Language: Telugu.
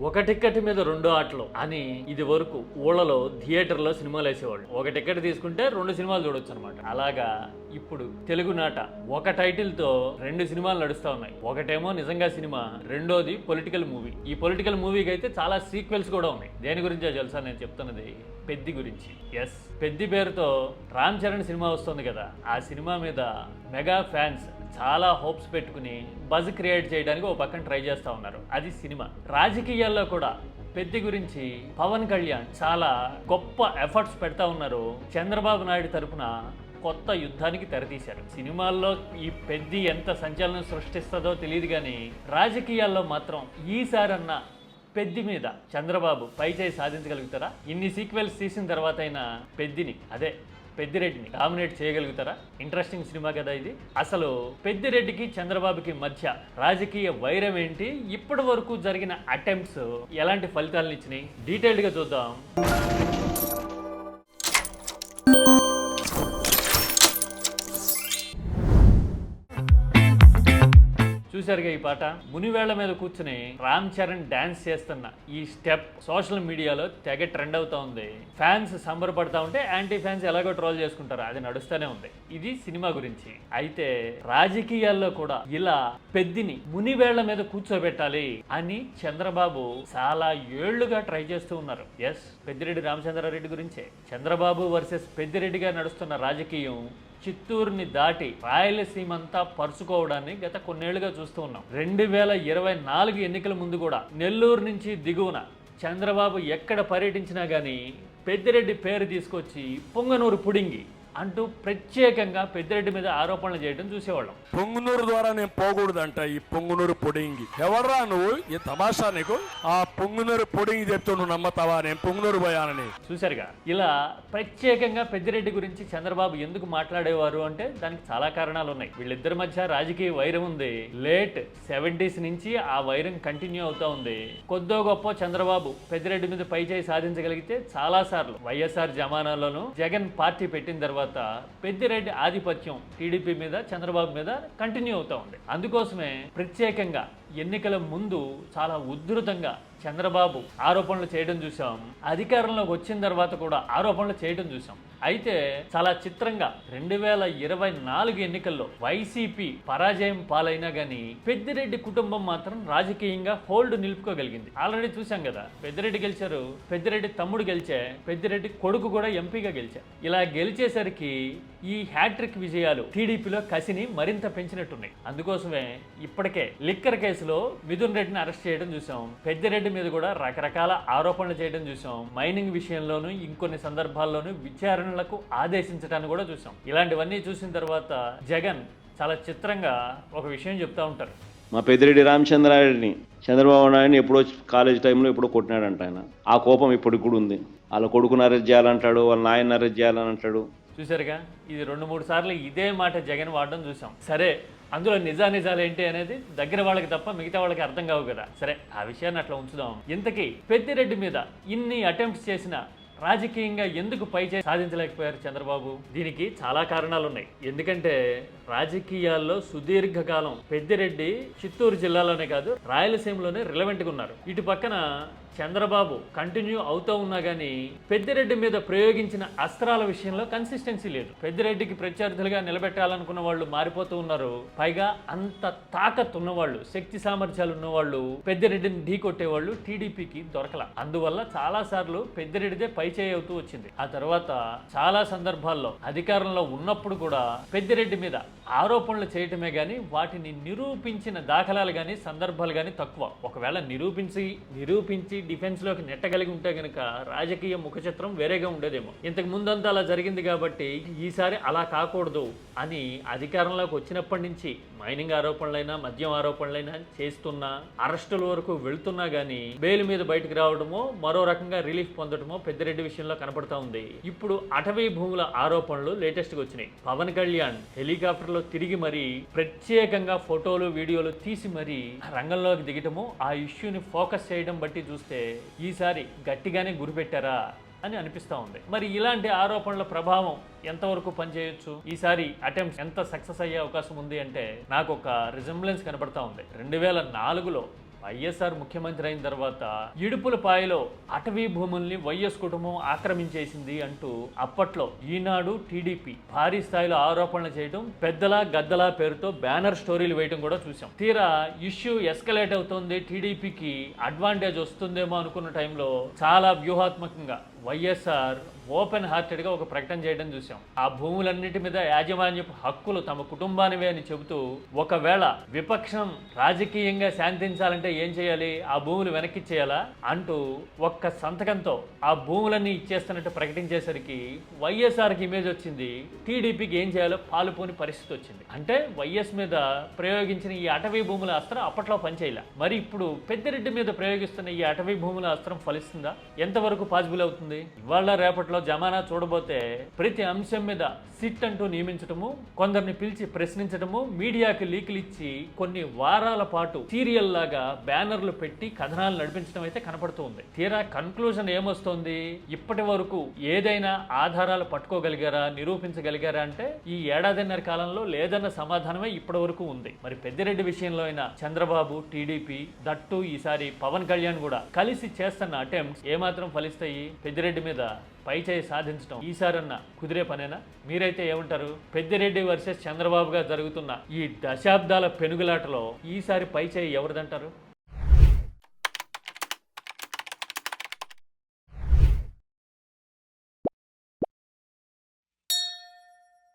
ఒక టిక్కెట్ మీద రెండు ఆటలు అని ఇది వరకు ఊళ్ళలో థియేటర్లో సినిమాలు వేసేవాళ్ళు. ఒక టికెట్ తీసుకుంటే రెండు సినిమాలు చూడొచ్చు అనమాట అలాగా ఇప్పుడు తెలుగు నాట ఒక టైటిల్తో రెండు సినిమాలు నడుస్తా ఉన్నాయి. ఒకటేమో నిజంగా సినిమా రెండోది పొలిటికల్ మూవీ. ఈ పొలిటికల్ మూవీకి అయితే చాలా సీక్వెల్స్ కూడా ఉన్నాయి. దేని గురించో తెలుసా నేను చెప్తున్నది? పెద్ది గురించి. ఎస్ పెద్ది పేరుతో రామ్ చరణ్ సినిమా వస్తుంది కదా. ఆ సినిమా మీద మెగా ఫ్యాన్స్ చాలా హోప్స్ పెట్టుకుని బజ్ క్రియేట్ చేయడానికి ఒక పక్కన ట్రై చేస్తూ ఉన్నారు. అది సినిమా. రాజకీయాల్లో కూడా పెద్ది గురించి పవన్ కళ్యాణ్ చాలా గొప్ప ఎఫర్ట్స్ పెడతా ఉన్నారు. చంద్రబాబు నాయుడు తరపున కొత్త యుద్ధానికి తెరతీశారు. సినిమాల్లో ఈ పెద్ది ఎంత సంచలనం సృష్టిస్తుందో తెలియదు కానీ రాజకీయాల్లో మాత్రం ఈసారన్నా పెద్ది మీద చంద్రబాబు పై చేయి సాధించగలుగుతారా? ఇన్ని సీక్వెల్స్ తీసిన తర్వాత అయినా పెద్దిని. అదే. పెద్దిరెడ్డిని డామినేట్ చేయగలుగుతారా? ఇంట్రెస్టింగ్ సినిమా కదా ఇది. అసలు పెద్దిరెడ్డికి చంద్రబాబుకి మధ్య రాజకీయ వైరం ఏంటి? ఇప్పటి వరకు జరిగిన అటెంప్ట్స్ ఎలాంటి ఫలితాలను ఇచ్చినాయి? డీటెయిల్డ్గా చూద్దాం. చూశారుగా ఈ పాట? మునివేళ్ళ మీద కూర్చుని రామ్ చరణ్ డాన్స్ చేస్తున్న ఈ స్టెప్ సోషల్ మీడియాలో తెగ ట్రెండ్ అవుతా ఉంది. ఫ్యాన్స్ సంబరపడతా ఉంటే యాంటీ ఫ్యాన్స్ ఎలాగో ట్రోల్ చేసుకుంటారు. అది నడుస్తూనే ఉంది. ఇది సినిమా గురించి. అయితే రాజకీయాల్లో కూడా ఇలా పెద్దిని మునివేళ్ళ మీద కూర్చోబెట్టాలి అని చంద్రబాబు చాలా ఏళ్ళుగా ట్రై చేస్తూ ఉన్నారు. ఎస్ పెద్దిరెడ్డి రామచంద్రారెడ్డి గురించే. చంద్రబాబు వర్సెస్ పెద్దిరెడ్డిగా నడుస్తున్న రాజకీయం చిత్తూరుని దాటి రాయలసీమ అంతా పరుచుకోవడాన్ని గత కొన్నేళ్ళుగా చూస్తూ ఉన్నాం. రెండు వేల ఇరవై నాలుగు ఎన్నికల ముందు కూడా నెల్లూరు నుంచి దిగువన చంద్రబాబు ఎక్కడ పర్యటించినా కానీ పెద్దిరెడ్డి పేరు తీసుకొచ్చి పొంగనూరు పుడింగి అంటూ ప్రత్యేకంగా పెద్దిరెడ్డి మీద ఆరోపణలు చేయడం చూసేవాళ్ళం. పొంగునూరు ద్వారా నేను పోకూడదంట ఈ పొంగునూరు పొడింగి. ఎవర్రా నువ్వు? ఈ తమాషా నీకు? ఆ పొంగునూరు పొడింగి చెప్తూ నువ్వు నమ్మతావా? నేను పొంగునూరు పోయానని. చూశారుగా ఇలా ప్రత్యేకంగా పెద్దిరెడ్డి గురించి చంద్రబాబు ఎందుకు మాట్లాడేవారు అంటే దానికి చాలా కారణాలు ఉన్నాయి. వీళ్ళిద్దరి మధ్య రాజకీయ వైరం ఉంది. లేట్ సెవెంటీస్ నుంచి ఆ వైరం కంటిన్యూ అవుతా ఉంది. కొద్దో గొప్ప చంద్రబాబు పెద్దిరెడ్డి మీద పై చేయి సాధించగలిగితే చాలా సార్లు వైఎస్ఆర్ జమానాలోను జగన్ పార్టీ పెట్టిన తర్వాత తర్వాత పెద్దిరెడ్డి ఆధిపత్యం టీడీపీ మీద చంద్రబాబు మీద కంటిన్యూ అవుతూ ఉంది. అందుకోసమే ప్రత్యేకంగా ఎన్నికల ముందు చాలా ఉధృతంగా చంద్రబాబు ఆరోపణలు చేయడం చూసాం అధికారంలోకి వచ్చిన తర్వాత కూడా ఆరోపణలు చేయడం చూసాం అయితే చాలా చిత్రంగా రెండు వేల ఇరవై నాలుగు ఎన్నికల్లో వైసీపీ పరాజయం పాలైనా కానీ పెద్దిరెడ్డి కుటుంబం మాత్రం రాజకీయంగా హోల్డ్ నిలుపుకోగలిగింది. ఆల్రెడీ చూసాం కదా పెద్దిరెడ్డి గెలిచారు పెద్దిరెడ్డి తమ్ముడు గెలిచే పెద్దిరెడ్డి కొడుకు కూడా ఎంపీగా గెలిచారు ఇలా గెలిచేసరికి ఈ హ్యాట్రిక్ విజయాలు టీడీపీలో కసిని మరింత పెంచినట్టున్నాయి. అందుకోసమే ఇప్పటికే లిక్కర్ కేసులో మిథున్ రెడ్డిని అరెస్ట్ చేయడం చూసాం పెద్దిరెడ్డి మీద కూడా రకరకాల ఆరోపణలు చేయడం చూసాం మైనింగ్ విషయంలోనూ ఇంకొన్ని సందర్భాల్లోనూ విచారణలకు ఆదేశించడాన్ని కూడా చూసాం. ఇలాంటివన్నీ చూసిన తర్వాత జగన్ చాలా చిత్రంగా ఒక విషయం చెప్తా ఉంటారు. మా పెద్దిరెడ్డి రామచంద్రారెడ్డిని చంద్రబాబు నాయుడిని ఎప్పుడో కాలేజ్ టైంలో ఎప్పుడో కొట్టినాడంట ఆయన. ఆ కోపం ఇప్పటికి కూడా ఉంది. వాళ్ళ కొడుకుని అరెస్ట్ చేయాలంటాడు వాళ్ళ నాయన్ని అరెస్ట్ చేయాలని అంటాడు చూసారుగా? ఇది రెండు మూడు సార్లు ఇదే మాట జగన్ వాడడం చూసాం. సరే అందులో నిజా నిజాలు ఏంటి అనేది దగ్గర వాళ్ళకి తప్ప మిగతా వాళ్ళకి అర్థం కావు కదా. సరే ఆ విషయాన్ని అట్లా ఉంచుదాం. ఇంతకీ పెద్దిరెడ్డి మీద ఇన్ని అటెంప్ట్స్ చేసిన రాజకీయంగా ఎందుకు పై సాధించలేకపోయారు చంద్రబాబు? దీనికి చాలా కారణాలు ఉన్నాయి ఎందుకంటే రాజకీయాల్లో సుదీర్ఘకాలం పెద్దిరెడ్డి చిత్తూరు జిల్లాలోనే కాదు రాయలసీమలోనే రిలవెంట్గా ఉన్నారు. ఇటు పక్కన చంద్రబాబు కంటిన్యూ అవుతూ ఉన్నా కానీ పెద్దిరెడ్డి మీద ప్రయోగించిన అస్త్రాల విషయంలో కన్సిస్టెన్సీ లేదు. పెద్దిరెడ్డికి ప్రత్యర్థులుగా నిలబెట్టాలనుకున్న వాళ్ళు మారిపోతూ ఉన్నారు. పైగా అంత తాకత్ ఉన్నవాళ్ళు శక్తి సామర్థ్యాలు ఉన్నవాళ్ళు పెద్దిరెడ్డిని ఢీకొట్టేవాళ్ళు టీడీపీకి దొరకల. అందువల్ల చాలా సార్లు పెద్దిరెడ్డిదే పై పైచేయి అవుతూ వచ్చింది. ఆ తర్వాత చాలా సందర్భాల్లో అధికారంలో ఉన్నప్పుడు కూడా పెద్దిరెడ్డి మీద ఆరోపణలు చేయటమే కానీ వాటిని నిరూపించిన దాఖలాలు కానీ సందర్భాలు కానీ తక్కువ. ఒకవేళ నిరూపించి నిరూపించి డిఫెన్స్లోకి నెట్టగలిగి ఉంటే కనుక రాజకీయ ముఖచిత్రం వేరేగా ఉండేదేమో. ఇంతకు ముందంతా అలా జరిగింది కాబట్టి ఈసారి అలా కాకూడదు అని అధికారంలోకి వచ్చినప్పటి నుంచి మైనింగ్ ఆరోపణలైనా మద్యం ఆరోపణలైనా చేస్తున్నా అరెస్టుల వరకు వెళ్తున్నా కానీ బెయిల్ మీద బయటకు రావడమో మరో రకంగా రిలీఫ్ పొందడమో పెద్దిరెడ్డి విషయంలో కనపడతా ఉంది. ఇప్పుడు అటవీ భూముల ఆరోపణలు లేటెస్ట్గా వచ్చినాయి. పవన్ కళ్యాణ్ హెలికాప్టర్లో తిరిగి మరి ప్రత్యేకంగా ఫోటోలు వీడియోలు తీసి మరీ రంగంలోకి దిగటము ఆ ఇష్యూని ఫోకస్ చేయడం బట్టి చూస్తే ఈసారి గట్టిగానే గురిపెట్టారా అని అనిపిస్తా ఉంది. మరి ఇలాంటి ఆరోపణల ప్రభావం ఎంతవరకు పనిచేయొచ్చు? ఈసారి అటెంప్ట్ ఎంత సక్సెస్ అయ్యే అవకాశం ఉంది అంటే నాకు ఒక రిజంబ్లెన్స్ కనబడతా ఉంది. రెండు వేల నాలుగులో వైఎస్ఆర్ ముఖ్యమంత్రి అయిన తర్వాత ఇడుపులపాయలో అటవీ భూముల్ని వైఎస్ కుటుంబం ఆక్రమించేసింది అంటూ అప్పట్లో ఈనాడు టీడీపీ భారీ స్థాయిలో ఆరోపణలు చేయడం పెద్దలా గద్దలా పేరుతో బ్యానర్ స్టోరీలు వేయడం కూడా చూసాం తీరా ఇష్యూ ఎస్కలేట్ అవుతుంది టీడీపీకి అడ్వాంటేజ్ వస్తుందేమో అనుకున్న టైంలో చాలా వ్యూహాత్మకంగా వైఎస్ఆర్ ఓపెన్ హార్టెడ్గా ఒక ప్రకటన చేయడం చూసాం ఆ భూములన్నిటి మీద యాజమాన్యపు హక్కులు తమ కుటుంబానివే అని చెబుతూ ఒకవేళ విపక్షం రాజకీయంగా శాంతించాలంటే ఏం చేయాలి? ఆ భూములు వెనక్కిచ్చేయాలా? అంటూ ఒక్క సంతకంతో ఆ భూములన్నీ ఇచ్చేస్తున్నట్టు ప్రకటించేసరికి వైఎస్ఆర్కి ఇమేజ్ వచ్చింది టీడీపీకి ఏం చేయాలో పాలుపోని పరిస్థితి వచ్చింది. అంటే వైఎస్ మీద ప్రయోగించిన ఈ అటవీ భూముల అస్త్రం అప్పట్లో పనిచేయలే. మరి ఇప్పుడు పెద్దిరెడ్డి మీద ప్రయోగిస్తున్న ఈ అటవీ భూముల అస్త్రం ఫలిస్తుందా? ఎంతవరకు పాసిబుల్ అవుతుంది? ఇవాళ రేపట్లో జమానా చూడబోతే ప్రతి అంశం మీద సిట్ అంటూ నియమించటము కొందరిని పిలిచి ప్రశ్నించటము మీడియాకి లీకులు ఇచ్చి కొన్ని వారాల పాటు సీరియల్ లాగా బ్యానర్లు పెట్టి కథనాలు నడిపించడం అయితే కనపడుతుంది తీరా కన్క్లూజన్ ఏమొస్తోంది? ఇప్పటి వరకు ఏదైనా ఆధారాలు పట్టుకోగలిగారా నిరూపించగలిగారా అంటే ఈ ఏడాదిన్నర కాలంలో లేదన్న సమాధానమే ఇప్పటి వరకు ఉంది. మరి పెద్దిరెడ్డి విషయంలో అయినా చంద్రబాబు టీడీపీ దట్టు ఈసారి పవన్ కళ్యాణ్ కూడా కలిసి చేస్తున్న అటెంప్ట్స్ ఏమాత్రం ఫలిస్తాయి? పెద్దిరెడ్డి మీద పై చేయి సాధించడం ఈసారన్న కుదిరే పనేనా? మీరైతే ఏమంటారు? పెద్దిరెడ్డి వర్సెస్ చంద్రబాబుగా జరుగుతున్న ఈ దశాబ్దాల పెనుగులాటలో ఈసారి పై చేయి ఎవరిదంటారు?